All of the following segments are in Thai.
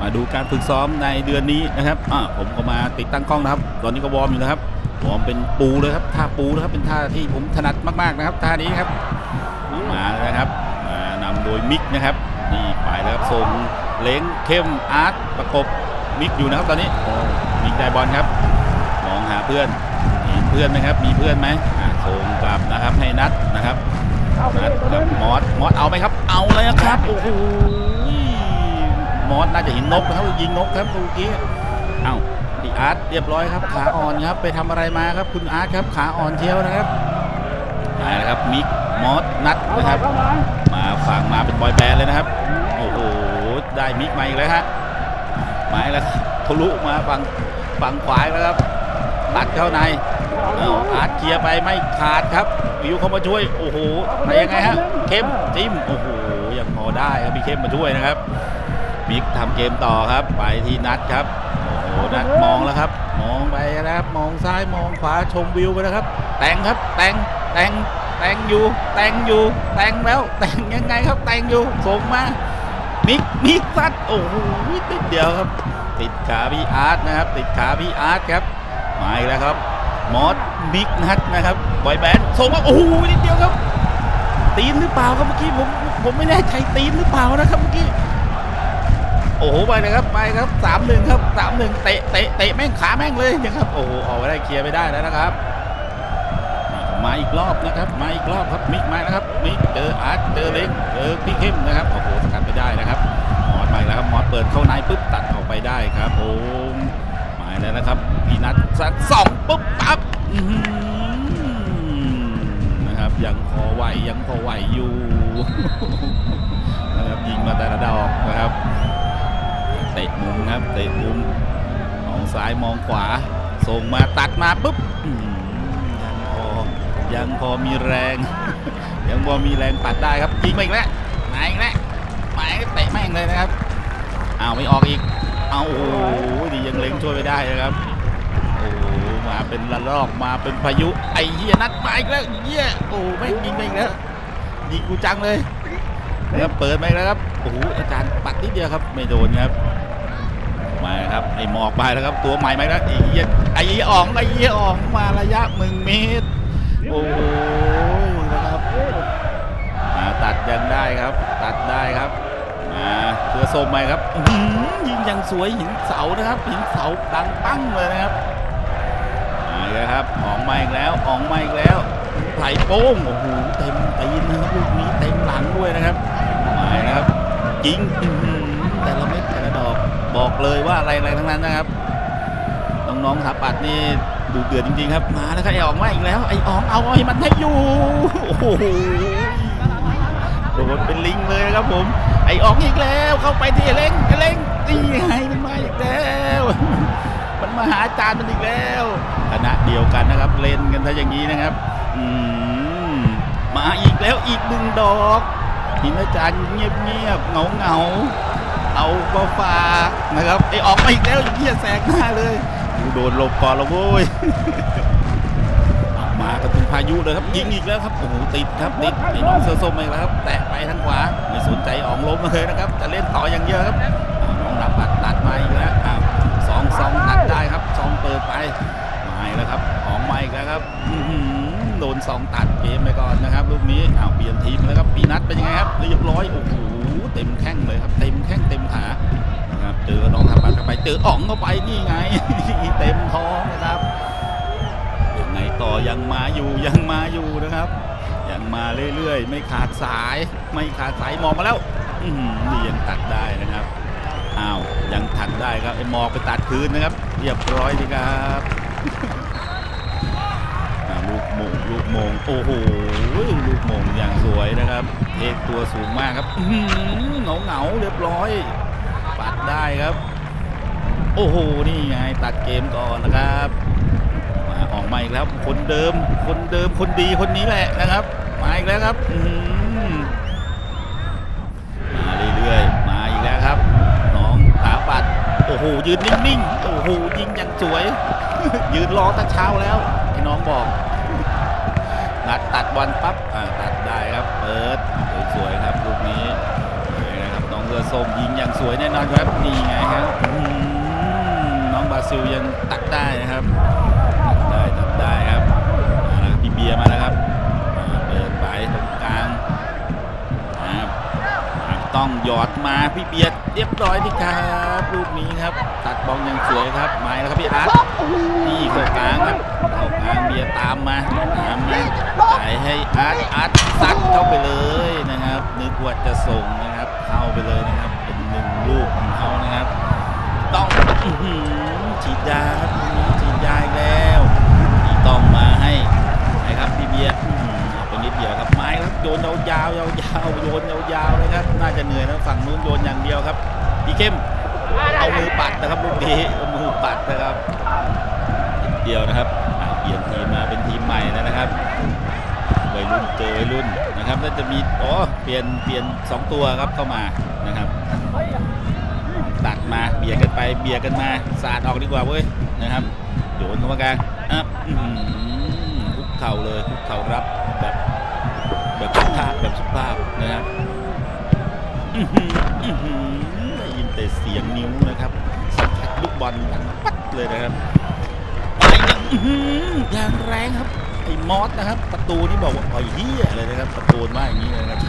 มาดูการฝึกซ้อมในเดือนนี้นะครับผมก็มาติดตั้งกล้องนะครับ ตอนนี้ก็วอร์มอยู่นะครับวอร์มเป็นปูเลยครับท่าปูนะครับเป็นท่าที่ผมถนัดมากๆนะครับท่านี้ครับมาแล้วนะครับมานำโดยมิกนะครับนี่ไปแล้วครับส่งเล้งเข้มอาร์ตประกบมิกอยู่นะครับตอนนี้มิกได้บอลครับมองหาเพื่อนเห็นเพื่อนไหมครับ มีเพื่อนไหมส่งกลับนะครับให้นัดนะครับนัดกับมอสมอสเอาไหมครับ เอาเลยครับโอ้โห มอสน่าจะเห็นนกนะครับยิงนกครับเมื่อกี้เอ้าพี่อาร์ตเรียบร้อยครับ ขาอ่อนครับ ไปทำอะไรมาครับ คุณอาร์ตครับ ขาอ่อนเชียวนะครับมาแล้วครับมิกมอสนัดนะครับ มาฝั่งมาเป็นบอยแบนด์เลยนะครับ โอ้โหได้มิกมาอีกแล้วฮะมาแล้วทะลุมาฝั่งฝั่งขวาแล้วครับตัดเข้าในเอาอาร์ตเคลียร์ไปไม่ขาดครับวิวเข้ามาช่วยโอ้โหไปยังไงฮะเข้มจิ้มโอ้โหยังพอได้ครับมีเข้มมาช่วยนะครับ มิกทำเกมต่อครับ ไปที่นัดครับ โอ้โหนัดมองแล้วครับ มองไปนะครับ มองซ้ายมองขวาชมวิวไปนะครับ แต่งครับ แต่งแต่งแต่งอยู่ แต่งอยู่ แต่งแล้ว แต่งยังไงครับ แต่งอยู่ส่งมามิกมิกซัดโอ้โหติดเดียวครับ ติดขาพี่อาร์ตนะครับ ติดขาพี่อาร์ตครับมาอีกแล้วครับมอสมิกนัดนะครับบอยแบนด์ส่งมาโอ้โหนิดเดียวครับ ตีนหรือเปล่าครับเมื่อกี้ผมผมไม่แน่ใจตีนหรือเปล่านะครับเมื่อกี้ อ้โหไปเลยครับไปครับสามหนึ่งครับสามหนึ่งเตะเตะเตะแม่งขาแม่งเลยนะครับโอ้โหออกไปได้เคลียร์ไม่ได้แล้วนะครับ มาอีกรอบนะครับมาอีกรอบครับมิกมานะครับมิกเจออาร์ตเจอเล้งเจอพี่เข้มนะครับโอ้โหสกัดไปได้นะครับมอสไปแล้วครับมอสเปิดเข้าในปุ๊บตัดออกไปได้ครับผมมาแล้วนะครับพี่นัทสัดสองปุ๊บปั๊บนะครับยังพอไหวยังพอไหวอยู่นะครับยิงมาแต่ละดอกนะครับ เตะมุมครับเตะมุมมองซ้ายมองขวา ส่งมาตัดมาปุ๊บยังพอยังพอมีแรง ยังพอมีแรงปัดได้ครับยิงมาอีกแล้วมาอีกแล้วมาอีกแล้วเตะแม่งเลยนะครับอ้าวไม่ออกอีกเอาโอ้โหดียังเล็งช่วยไม่ได้นะครับโอ้มาเป็นระลอกมาเป็นพายุไอ้เหี้ยนัดมาอีกแล้วเหี้ยโอ้ไม่ยิงไปอีกแล้วยิงกูจังเลยนะครับเปิดมาอีกแล้วครับโอ้โหอาจารย์ปัดนิดเดียวครับ ไม่โดนครับ ครับไอ้หมอกไปแล้วครับตัวใหม่มาแล้วไอ้เหี้ยไอ้เหี้ยอ่องไอ้เหี้ยอ่องมาระยะหนึ่งเมตรโอ้ยนะครับมาตัดยังได้ครับ ตัดได้ครับมาเสือส้มไหมครับยิงยังสวยหินเสานะครับหินเสาดังปั้งเลยนะครับมาอีกแล้วครับออกมาอีกแล้วออกมาอีกแล้วไผ่โป้งโอ้โหเต็มตีนนะครับลูกนี้เต็มหลังด้วยนะครับมาแล้วครับยิง บอกเลยว่าอะไรอะไรทั้งนั้นนะครับน้องๆครับปัดนี่ดูเดือดจริงๆครับ มาแล้วครับไอ้อ๋องมาอีกแล้วไอ้อ๋องเอาไอ้มันให้อยู่โอ้โหโดนเป็นลิงเลยครับผม ไอ้อ๋องอีกแล้วเข้าไปที่เล้งเล้งนี่ไงมันมาอีกแล้วมันมาหาจารย์มันอีกแล้วคณะเดียวกันนะครับเล่นกันถ้าอย่างนี้นะครับอืมมาอีกแล้วอีกหนึ่งดอกหินอาจารย์เงียบๆเงาๆ เอามาฝากนะครับไอออกมาอีกแล้วเหี้ยแสกหน้าเลยโดนลบก่อนแล้วโว้ยมากันเป็นพายุเลยครับยิงอีกแล้วครับโอ้โหติดครับติดไอ้น้องเสื้อส้มมาอีกแล้วครับแตะไปทางขวาไม่สนใจออกล้มเลยนะครับ จะเล่นต่ออย่างเดียวครับน้องรับบัตรตัดมาอีกแล้วอ้าวสองสองตัดได้ครับสองเปิดไปมาอีกแล้วครับออกมาอีกแล้วครับอื โดนสองตัดเกมไปก่อนนะครับลูกนี้อ้าวเปลี่ยนทีมแล้วครับปีนัทเป็นยังไงครับเรียบร้อยโอ้โหเต็มแข้งเลยครับเต็มแข้งเต็มขานะครับเจอน้องทำบัตรเข้าไปเจออ่องเข้าไปนี่ไงเต็มท้องนะครับยังไงต่อยังมาอยู่ยังมาอยู่นะครับยังมาเรื่อยๆ ไม่ขาดสาย ไม่ขาดสายมองมาแล้วนี่ยังตัดได้นะครับอ้าวยังตัดได้ครับไอ้มองไปตัดคืนนะครับ เรียบร้อยดีครับ มงลูกมงโอ้โหลูกมงอย่างสวยนะครับเทคตัวสูงมากครับเหงาเหงาเรียบร้อย ปัดได้ครับ โอ้โหนี่ไงตัดเกมก่อนนะครับมาออกมาอีกแล้วคนเดิม คนเดิมคนดีคนนี้แหละนะครับมาอีกแล้วครับอื้อหือมาเรื่อยๆมาอีกแล้วครับน้องสาปัดโอ้โหยืนนิ่งๆโอ้โหยิงอย่างสวย ยืนรอตั้งเช้าแล้วไอ้น้องบอก นัดตัดบอลปั๊บอ่าตัดได้ครับเปิดสวยๆครับลูกนี้นี่นะครับน้องเรือสส้มยิงอย่างสวยแน่นอนครับนี่ไงครับอื้อหือน้องบราซิลยังตักได้นะครับตักได้ตักได้ครับมาแล้วครับพี่เบียร์มาแล้วครับมาเปิดไปตรงกลางนะครับอะต้องหยอดมาพี่เบียร์เรียบร้อยดีครับลูกนี้ครับ ตัดบอลอย่างสวยครับหมายแล้วครับพี่อาร์ตนี่เข้ากลางครับเข้ากลางเบียร์ ตามมาตามมาจ่ายให้อาร์ตอาร์ตซัดเข้าไปเลยนะครับ นึกว่าจะส่งนะครับ เข้าไปเลยนะครับ เป็นหนึ่งลูกของเขานะครับ ต้องอื้อหือฉีดยาครับตรงนี้ฉีดยาอีกแล้วนี่ต้องมาให้นะครับพี่เบียร์อื้อหือเอาไปนิดเดียวครับไม้ครับโยนยาวๆยาวๆโยนยาวๆเลยครับ น่าจะเหนื่อยแล้วฝั่งนู้นโยนอย่างเดียวครับพี่เข้มเอามือปัดนะครับลูกนี้เอามือปัดนะครับนิดเดียวนะครับอ่า เปลี่ยนทีมมาเป็นทีมใหม่แล้วนะครับวัยรุ่นเจอวัยรุ่นนะครับน่าจะมีอ๋อเปลี่ยนเปลี่ยนสองตัวครับเข้ามานะครับตัดมาเบียดกันไปเบียดกันมาสาดออกดีกว่าเว้ยนะครับโยนเข้ามากลางอะอื้อหือคุกเข่าเลยคุกเข่ารับแบบแบบสุภาพแบบสุภาพนะครับอื้อหืออือหือได้ยินแต่เสียงนิ้วนะครับสัมผัสลูกบอลดังปัดเลยนะครับ ยังอื้อหืออย่างแรงครับไอ้มอสนะครับ ประตูนี่บอกว่าไอ้เหี้ยเลยนะครับประตูว่าอย่างนี้เลยนะครับ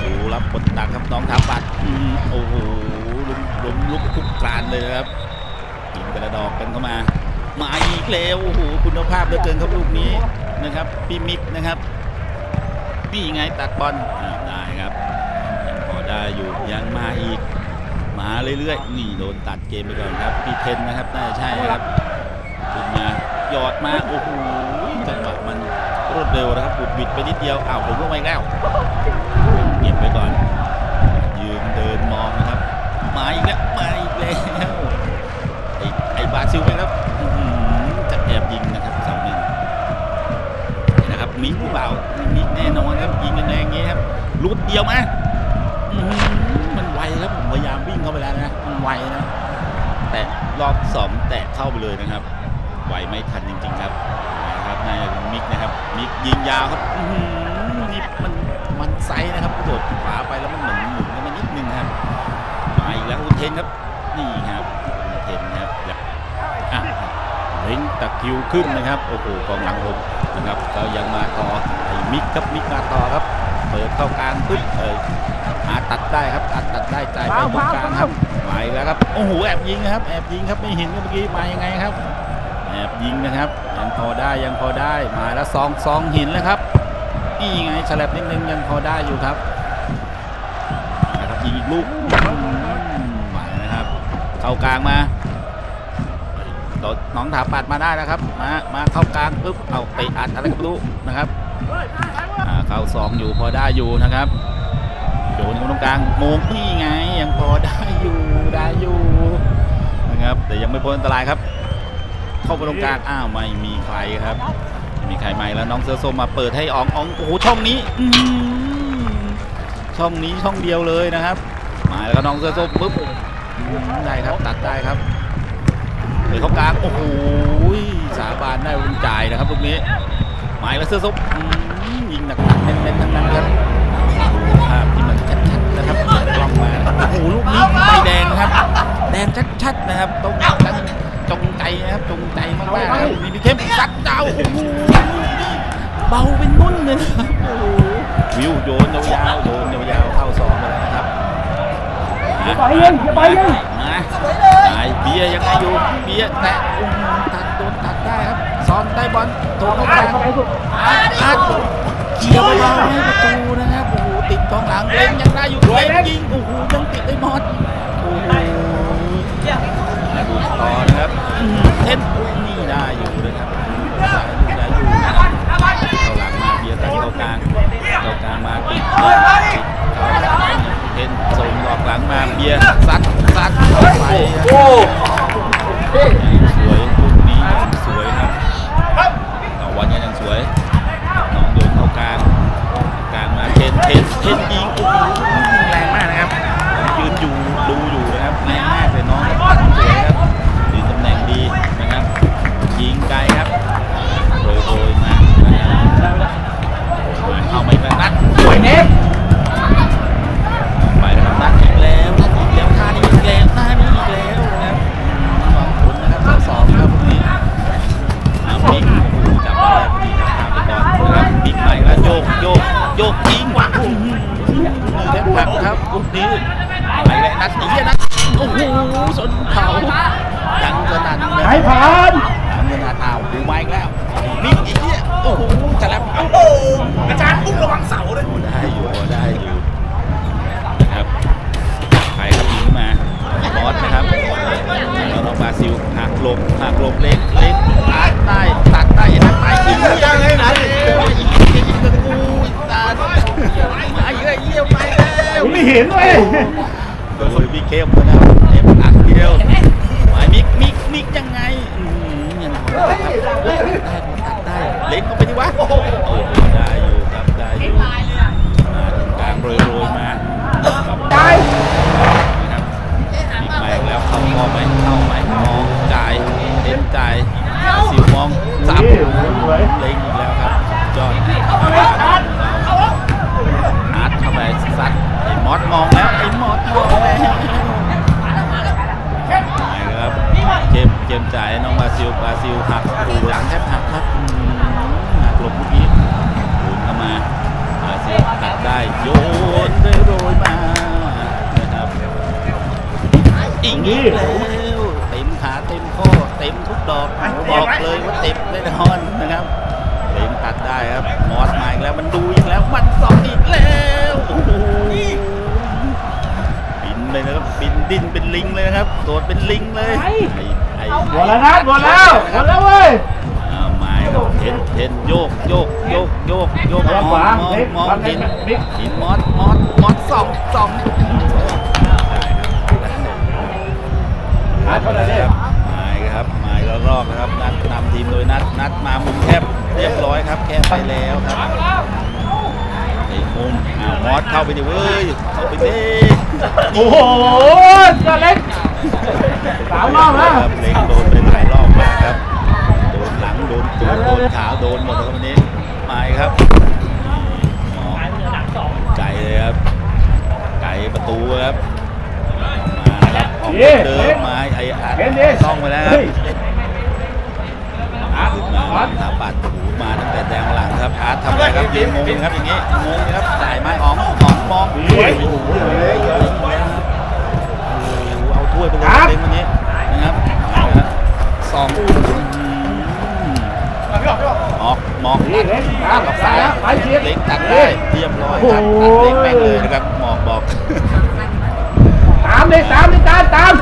ดูรับบทหนักครับน้องถาปัดโอ้โหลุมลุมลุกคุกกรานเลยนะครับยิงกระดอกกันเข้ามามาอีกแล้วโอ้โหคุณภาพเหลือเกินครับลูกนี้นะครับพี่มิกนะครับพี่ไงตัดบอลได้ครับยังพอได้อยู่ยังมาอีก มาเรื่อยๆนี่โดนตัดเกมไปก่อนครับพี่เทนนะครับน่าจะใช่ครับ ขึ้นมาหยอดมาโอ้โหจังหวะมันรวดเร็วนะครับบุดบิดไปนิดเดียวอ้าวผมลงมาอีกแล้วเก็บไว้ก่อน ยืนเดินมองนะครับมาอีกแล้วมาอีกแล้วไอ้ไอ้บาซิลไปครับจะแอบยิงนะครับสาหนึ่งนี่นะครับมิกหรือเปล่ามิกแน่นอนครับยิงกันแรงอย่างงี้ครับลุดเดียวมาอื้อหือมันไวครับผมพยายามวิ่งเข้าไปแล้วนะมันไวนะ แต่รอบสองแตะเข้าไปเลยนะครับ ไวไม่ทันจริง ๆ ครับนะครับนายมิกนะครับมิกยิงยาวครับอื้อหือนี่มันมันไซส์นะครับกระโดดขวาไปแล้วมันเหมือนหมุนกันมานิดนึงครับมาอีกแล้วคุณเทนครับนี่ครับคุณเทนครับอยากอะเล็งตะคริวขึ้นนะครับโอ้โหกองหลังผมนะครับก็ยังมาต่อไอ้มิกครับมิกมาต่อครับ เปิดเข้ากลางปึ๊บเอออาตัดได้ครับอาตัดได้จ่ายไปตรงกลางครับมาอีกแล้วครับโอ้โหแอบยิงนะครับแอบยิงครับไม่เห็นเมื่อกี้มายังไงครับแอบ ยิงนะครับยังพอได้ยังพอได้มาแล้วซองซองหินแล้วครับนี่ไงฉลับนิดนึงยังพอได้อยู่ครับมาครับยิงอีกลูกมานะครับเข้ากลางมาโดนน้องถาปัดมาได้แล้วครับมามาเข้ากลางปุ๊บเอาไปอัดอะไรก็ไม่รู้นะครับเข้าสองอยู่พอได้อยู่นะครับโยนเข้าตรงกลางโมงนี่ไงยังพอได้อยู่ได้อยู่นะครับแต่ยังไม่พ้นอันตรายครับ เข้าไปตรงกลางอ้าวไม่มีใครครับไม่มีใครใหม่แล้วน้องเสื้อส้มมาเปิดให้อองอองโอ้โหช่องนี้ช่องนี้ช่องเดียวเลยนะครับ มาแล้วก็น้องเสื้อส้มปุ๊บได้ครับตัดได้ครับเปิดเข้ากลางโอ้โหสาบานได้คุณจ่ายนะครับลูกนี้หมายแล้วเสื้อส้มยิงหนักๆเน้นๆทั้งนั้นครับภาพที่มันชัดๆนะครับกล้องมาโอ้โหลูกนี้ใบแดงครับ แดงชัดๆนะครับต้องกันจง ใจนะครับจงใจมากๆนะครับมีพี่เข้มสักเจ้าโอ้โหเบาเป็นนุ่นเลยนะครับโอ้โหวิวโยนยาวๆโยนยาวๆเข้าซองไปแล้วนะครับอย่าไปยิงอย่าไปยิงมาไอ้เบียร์ยังไงอยู่เบียร์แตะโอ้โหตัดโดนตัดได้ครับซ้อนได้บอลโถเข้าไปเข้าไปสุดอาร์ตอาร์ตเกี่ยวเบาๆให้ประตูนะครับโอ้โหติดกองหลังเล่นยังได้อยู่เล่นยิงโอ้โหยังติดไอ้มอส เห็นส่งหลอกหลังมาเบียร์ซัดซัดไปโอ้ แล้ว ไม่เห็นเว้ย ลิงเลยนะครับโดดเป็นลิงเลยไอ้ไอ้หมดแล้วนะหมดแล้วหมดแล้วเว้ยอ้าวไม้ครับเทนเทนโยกโยกโยกโยกโยกระวังมของวามองเล็กมองวางเล็หิกนบิ๊กหินมอสมอสมอสสองสองได้ครับได้ครับไม้ครับไม้แล้วรอบนะครับนัดนำทีมโดยนัดนัดมามุมแคบเรียบร้อยครับแคบไปแล้วครับ ไอ้มุมอ้าวมอสเข้าไปดิเว้ย เข้าไปดิโอ้โหก็เล็กสามรอบแล้วครับเล็งโดนไปหลายรอบมากครับ โดนหลัง โดนตัวโดนขาโดนหมดแล้วครับวันนี้มาอีกครับอ๋อไก่เลยครับ ไก่ประตูครับมานะครับออกเดิมมาไอ้อัดต้องไปแล้วครับอาร์ตขึ้นมาถาปัดหูมาตั้ง แต่แดงหลังครับอาร์ตทำอะไรครับยืนงงครับอย่างนี้งงครับจ่ายไม้อ๋องอ๋องมองนี่โอ้โหเอาถ้วยไปเลยเต็มวันนี้นะครับนะครับสองออกมองนี่เล็กตัดออกซ้ายไปเชียร์เล็กตัดได้เรียบร้อยครับตัดเล็กแม่งเลยนะครับหมอกบอกตามเลยตามเลยตามตาม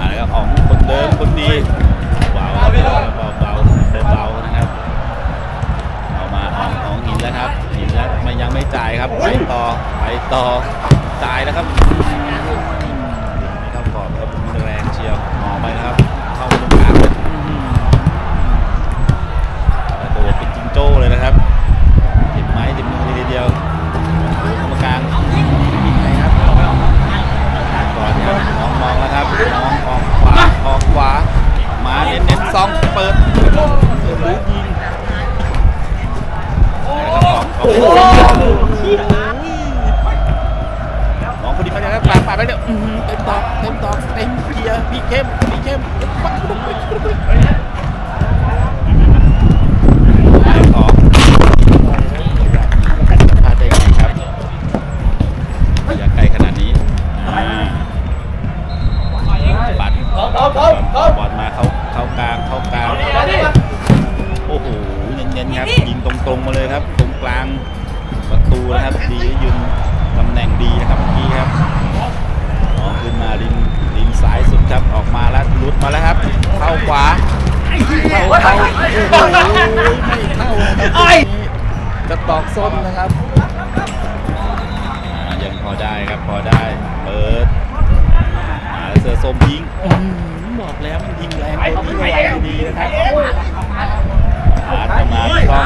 อะไรครับของคนเดิมคนดีเบาๆเบาๆเบาๆเบาๆนะครับเอามาเอาของหินแล้วครับหินแล้วไม่ยังไม่ จ่ายครับไปต่อไปต่อจ่ายนะครับ perdón, perdón, perdón. เข้าเข้าโอ้โหไม่เข้านะครับกระตอกส้นนะครับอ่ายังพอได้ครับพอได้ เปิดมาเสือส้มยิงอื้อหือบอกแล้วมันยิงแรงตัวนี้แรงดีนะครับอาร์ตมาต้องมองมอง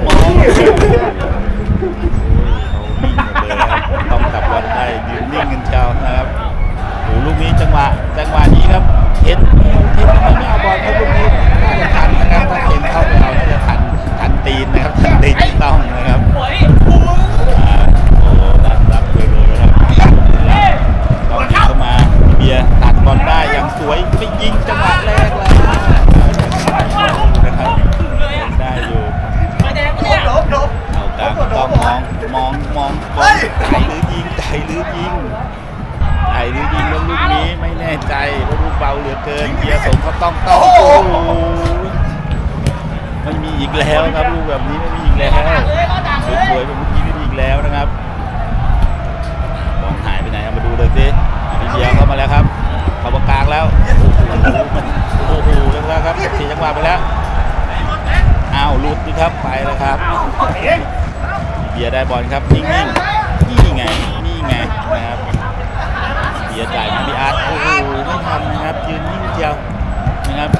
โอ้ยเขานิ่งหมดเลยครับต้องกลับบอลได้ยืนนิ่งกันเชียวนะครับโอ้ลูกนี้จังหวะจังหวะนี้ครับเห็นเห็นทำไมไม่เอาบอลครับลูกนี้น่าจะทันนะครับถ้าเห็นเข้าไปเอาน่าจะทัน สวยๆแบบเมื่อกี้ไม่อีกแล้วนะครับบอลหายไปไหนเอามาดูเลยสิพี่เบียร์เข้ามาแล้วครับ เข้ามากลางแล้ว โอ้โหมันโอ้โหแล้วครับสี่จังหวะไปแล้ว อ้าวหลุดดิครับไปแล้วครับเบียร์ได้บอลครับนิ่งๆนี่ไงนี่ไงนะครับเบียร์จ่ายมาพี่อาร์ตโอ้โหไม่ทันนะครับยืนนิ่งเจียวนะครับ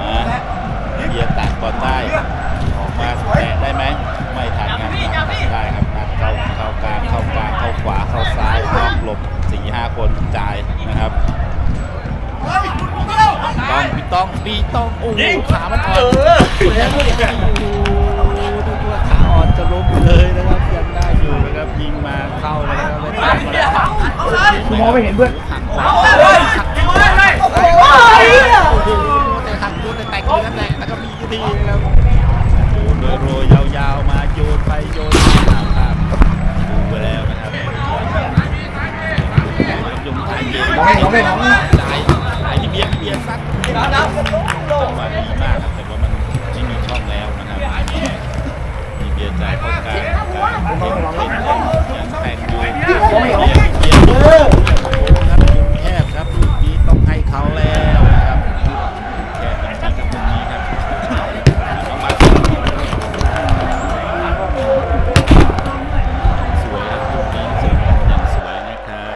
มาเบียร์ตัดบอลได้ออกมาแตะได้ไหมไม่ทันครับตัดได้ครับตัดเข้าเข้ากลางเข้ากลางเข้าขวาเข้าซ้ายล็อกหลบสี่ห้าคนจ่ายนะครับต้อง พี่ต้องพี่ต้องโอ้โหขามันอ่อนแล้วก็ยังอยู่ดูว่าขาอ่อนจะล้มเลยนะครับยังได้อยู่นะครับยิงมาเข้าแล้วนะครับเล่นตามมาแล้วมองไม่เห็นเพื่อนหักขวาเฮ้ยหักเฮ้ยเฮ้ยโอ้โหแต่หักตัวแต่แตกเลยนั่นแหละแล้วก็มีทีนะครับโอ้โหโรยๆยาวๆมาโยนไปโยนมาข้ามดูไปแล้วนะครับยุงถ่ายเกมมองไม่มองไม่มองไม่ถ่ายถ่ายที่เบียร์เบีย ร์ซัดจังหวะดีมากครับแต่ว่ามันไม่มีช่องแล้วนะครับมีเบียร์จ่ายเข้ากลางกลางเล่นเล่นเล่นยังแต่งอยู่เบียร์เบียร์เบียร์